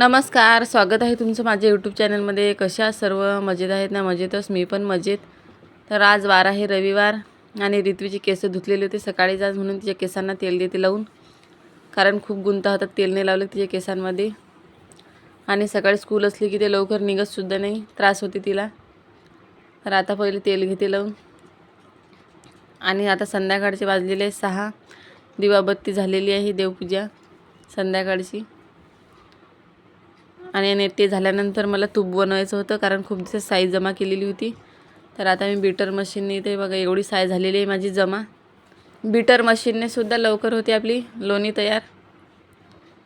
नमस्कार स्वागत आहे तुमचं माझ्या यूट्यूब चॅनलमध्ये कशा सर्व? मजेत आहेत ना? मजेतच. मी पण मजेत. तर आज वार आहे रविवार आणि ऋत्वीची केस धुतलेले होते. सकाळीच आज म्हणून तिच्या केसांना तेल देते लावून. कारण खूप गुंता होतात. तेल नाही लावलं तिच्या केसांमध्ये. आणि सकाळी स्कूल असली की ते लवकर निघतसुद्धा नाही. त्रास होते तिला. तर आता पहिले तेल घेते लावून. आणि आता संध्याकाळचे वाजलेले आहे सहा. दिवाबत्ती झालेली आहे देवपूजा. संध्याकाळची. आणि ते झाल्यानंतर मला तूप बनवायचं होतं कारण खूप दिवस साई जमा केलेली होती. तर आता मी बीटर मशीनने ते बघा एवढी साय झालेली आहे माझी जमा. बीटर मशीनने सुद्धा लवकर होती आपली लोणी तयार.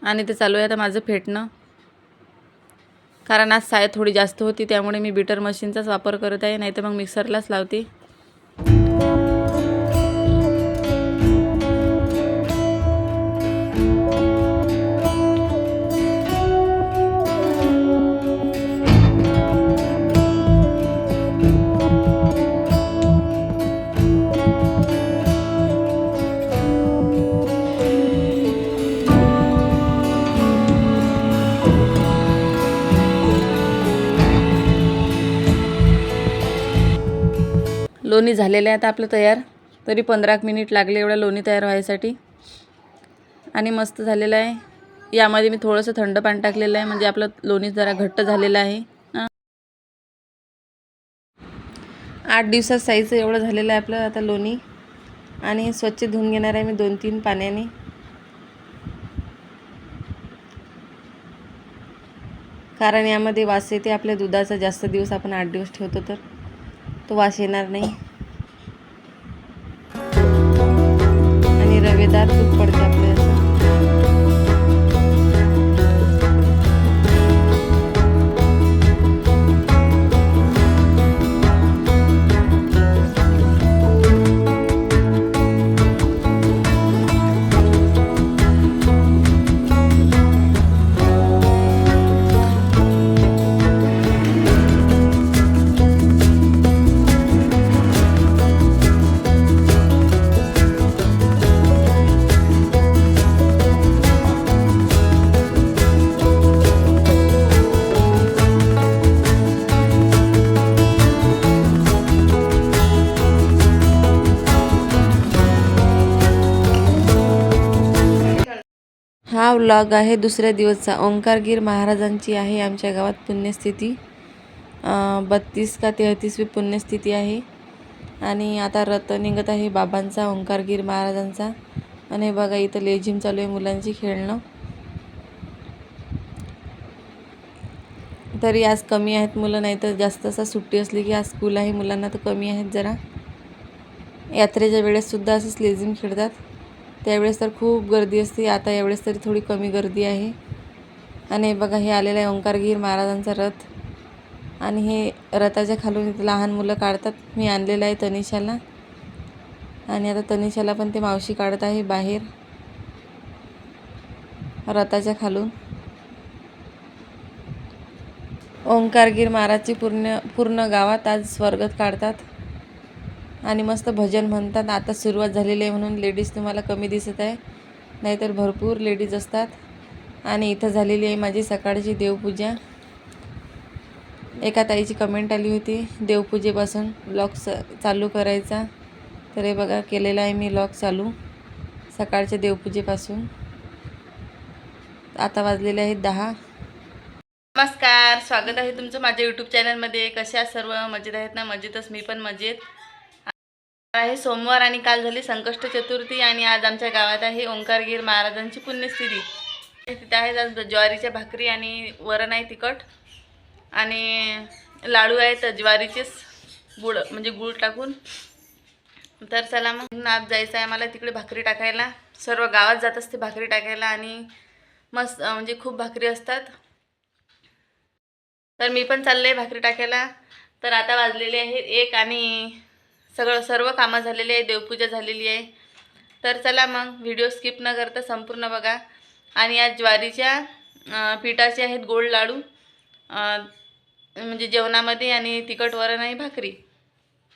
आणि ते चालू आहे आता माझं फेटणं. कारण आज साय थोडी जास्त होती त्यामुळे मी बीटर मशीनचाच वापर करत आहे नाहीतर मग मिक्सरलाच लावते. लोणी झालेलं आहे आता आपलं तयार. तरी पंधरा मिनिट लागले एवढं लोणी तयार व्हायसाठी. आणि मस्त झालेलं आहे. यामध्ये मी थोडंसं थंड पाणी टाकलेलं आहे. म्हणजे आपलं लोणी जरा घट्ट झालेलं आहे. आठ दिवसात साईजचं एवढं झालेलं आहे आपलं आता लोणी. आणि स्वच्छ धुवून घेणार आहे मी दोन तीन पाण्याने. कारण यामध्ये वास येते. आपल्या दुधाचा जास्त दिवस आपण आठ दिवस ठेवतो तर. तो वास येणार नाही. व्लॉग आहे. दुसऱ्या दिवसचा ओंकारगीर महाराजांची आहे. आमच्या गावात पुण्यस्थिती बत्तीस का तेहतीसवी पुण्यस्थिती आहे. आणि आता रथ निघत आहे बाबांचा ओंकारगीर महाराजांचा. आणि हे बघा इथं लेझिम चालू आहे मुलांची खेळणं. तरी आज कमी आहेत मुलं नाही तर जास्त असा सुट्टी असली की आज स्कूल आहे. मुलांना तर कमी आहेत जरा. यात्रेच्या वेळेससुद्धा असंच लेझिम खेळतात. त्यावेळेस तर खूप गर्दी असते. आता यावेळेस तरी थोडी कमी गर्दी आहे. आणि बघा हे आलेलं आहे ओंकारगीर महाराजांचा रथ. आणि हे रथाच्या खालून लहान मुलं काढतात. मी आणलेलं आहे तनिषाला. आणि आता तनिषाला पण ते मावशी काढत आहे बाहेर. रथाच्या खालून. ओंकारगीर महाराजची पूर्ण पूर्ण गावात आज स्वर्गत काढतात. आणि मस्त भजन म्हणतात. आता सुरुवात झालेली आहे म्हणून लेडीज तुम्हाला कमी दिसत आहे. नाहीतर भरपूर लेडीज असतात. आणि इथं झालेली आहे माझी सकाळची देवपूजा. एका ताईची कमेंट आली होती देवपूजेपासून ब्लॉग स चालू करायचा. तर हे बघा केलेला आहे मी लॉक चालू. सकाळच्या देवपूजेपासून. आता वाजलेले आहेत दहा. नमस्कार स्वागत आहे तुमचं माझ्या यूट्यूब चॅनलमध्ये कशा सर्व? मजेत आहेत ना? मजेतच. मी पण मजेत. आहे. सोमवार आणि काल झाली संकष्ट चतुर्थी आणि आज आमच्या गावात आहे ओंकारगीर महाराजांची पुण्यस्थिती. तिथे आहे आज ज्वारीच्या भाकरी आणि वरण आहे तिखट. आणि लाडू आहेत ज्वारीचेच गुळ म्हणजे गुळ टाकून. तर चला मग आज जायचं आहे मला तिकडे भाकरी टाकायला. सर्व गावात जात असते भाकरी टाकायला आणि मस्त म्हणजे खूप भाकरी असतात. तर मी पण चालले आहे भाकरी टाकायला. तर आता वाजलेले आहेत एक आणि सगळं सर्व कामं झालेली आहे देवपूजा झालेली आहे. तर चला मग व्हिडिओ स्किप न करता संपूर्ण बघा. आणि या ज्वारीच्या पिठाचे आहेत गोड लाडू. म्हणजे जेवणामध्ये आणि तिखट वरण आणि भाकरी.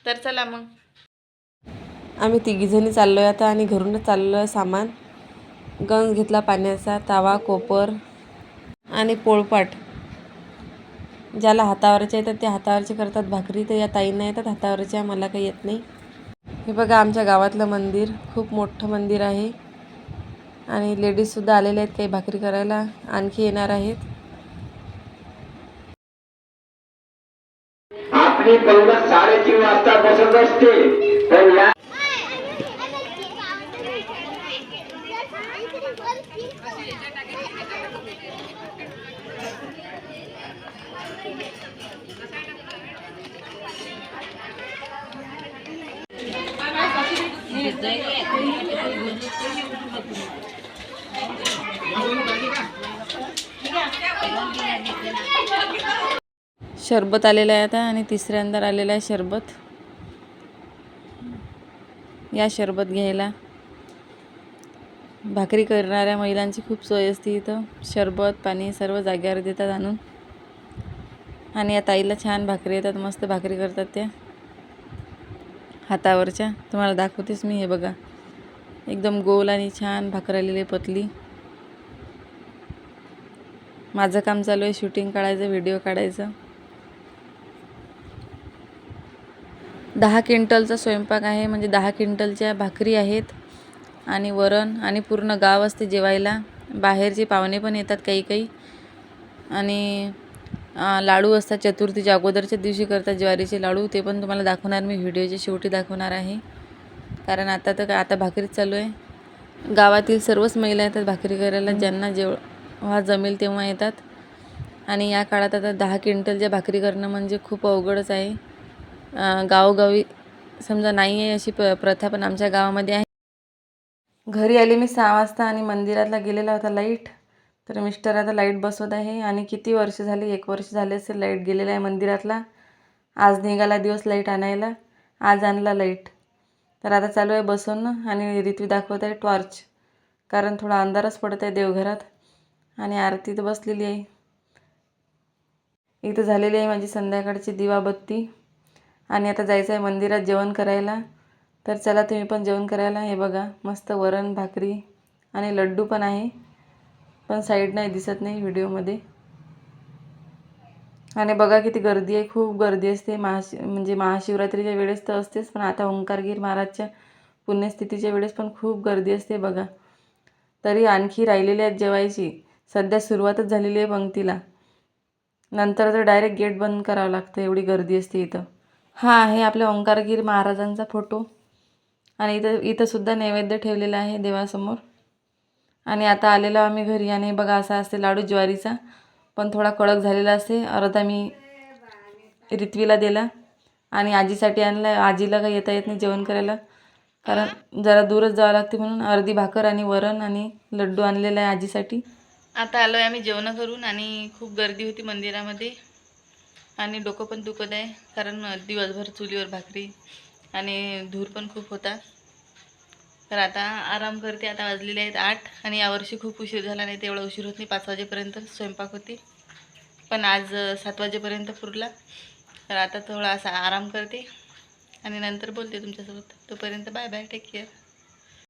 तर चला मग. आम्ही तिघीजणी चाललो आहे आता आणि घरूनच चाललो आहे सामान. गंज घेतला पाण्याचा तवा कोपर आणि पोळपाट. ज्याला हातावरच्या येतात ते हातावरचे करतात. भाकरी तर या ताईंना येतात हातावरच्या मला काही येत नाही. हे बघा आमच्या गावातलं मंदिर खूप मोठं मंदिर आहे. आणि लेडीजसुद्धा आलेल्या आहेत काही भाकरी करायला. आणखी येणार आहेत. आपली पौलं साडेतीन वाजता बसत. असते पण या शरबत आलेलं आहे आता आणि तिसऱ्यांदा आलेलं आहे शरबत. या शरबत घ्यायला. भाकरी करणाऱ्या महिलांची खूप सोय असते इथं. शरबत पाणी सर्व जाग्यावर देतात आणून. आणि या ताईला छान भाकरी येतात मस्त भाकरी करतात त्या. हातावरच्या. तुम्हाला दाखवतेच मी हे बघा. एकदम गोल आणि छान भाकर आलेली आहे पतली. माझं काम चालू आहे शूटिंग काढायचं व्हिडिओ काढायचं. दहा क्विंटलचा स्वयंपाक आहे म्हणजे दहा क्विंटलच्या भाकरी आहेत. आणि वरण आणि पूर्ण गाव असते जेवायला. बाहेरचे पाहुणे पण येतात काही काही आणि लाडू असतात चतुर्थीच्या अगोदरच्या दिवशी करतात ज्वारीचे लाडू ते पण तुम्हाला दाखवणार. मी व्हिडिओच्या शेवटी दाखवणार आहे. कारण आता तर आता भाकरीच चालू आहे. गावातील सर्वच महिला येतात भाकरी करायला. ज्यांना जेव्हा जमेल तेव्हा येतात. आणि या काळात आता दहा क्विंटलच्या भाकरी करणं म्हणजे खूप अवघडच आहे. गावोगावी समजा नाही आहे अशी प प्रथा पण आमच्या गावामध्ये आहे. घरी आले मी सहा वाजता आणि मंदिरातला गेलेला होता लाइट. तर मिस्टर आता लाइट बसवत आहे आणि किती वर्ष झाली एक वर्ष झाले असेल लाइट गेलेला आहे मंदिरातला. आज निघाला दिवस लाइट आणायला आज आणला लाइट. तर आता चालू आहे बसवणं आणि रितवी दाखवत आहे टॉर्च. कारण थोडा अंधारच पडत आहे देवघरात आणि आरती तर बसलेली आहे. इथं झालेली आहे माझी संध्याकाळची दिवाबत्ती. आणि आता जायचं आहे मंदिरात जेवण करायला. तर चला तुम्ही पण जेवण करायला. हे बघा मस्त वरण भाकरी आणि लड्डू पण आहे. पण साईड नाही दिसत नाही व्हिडिओमध्ये. आणि बघा किती गर्दी आहे खूप गर्दी असते. महाशि म्हणजे महाशिवरात्रीच्या वेळेस तर असतेच पण आता ओंकारगीर महाराजच्या पुण्यस्थितीच्या वेळेस पण खूप गर्दी असते बघा. तरी आणखी राहिलेली आहेत जेवायची. सध्या सुरुवातच झालेली आहे पंक्तीला. नंतर तर डायरेक्ट गेट बंद करावं लागतं एवढी गर्दी असते इथं. हा आहे आपल्या ओंकारगीर महाराजांचा फोटो. आणि इथं इथंसुद्धा नैवेद्य ठेवलेला आहे देवासमोर. आणि आता आलेलो आम्ही घरी आणि बघा असा असते लाडू ज्वारीचा पण थोडा कडक झालेला असते. अर्धा मी रितवीला दिला आणि आजीसाठी आणला आजीला काही येता येत नाही जेवण करायला. कारण जरा दूरच जावं लागते म्हणून अर्धी भाकर आणि वरण आणि लड्डू आणलेला आहे आजीसाठी. आता आलो आहे आम्ही जेवण करून आणि खूप गर्दी होती मंदिरामध्ये. आणि डोकं पण दुखत आहे कारण दिवसभर चुलीवर भाकरी आणि धूर पण खूप होता. तर आता आराम करते आता वाजलेले आहेत आठ आणि यावर्षी खूप उशीर झाला नाही तेवढा उशीर होत नाही पाच वाजेपर्यंत स्वयंपाक होती. पण आज सात वाजेपर्यंत पुरला. तर आता थोडा असा आराम करते आणि नंतर बोलते तुमच्यासोबत. तोपर्यंत बाय बाय टेक केअर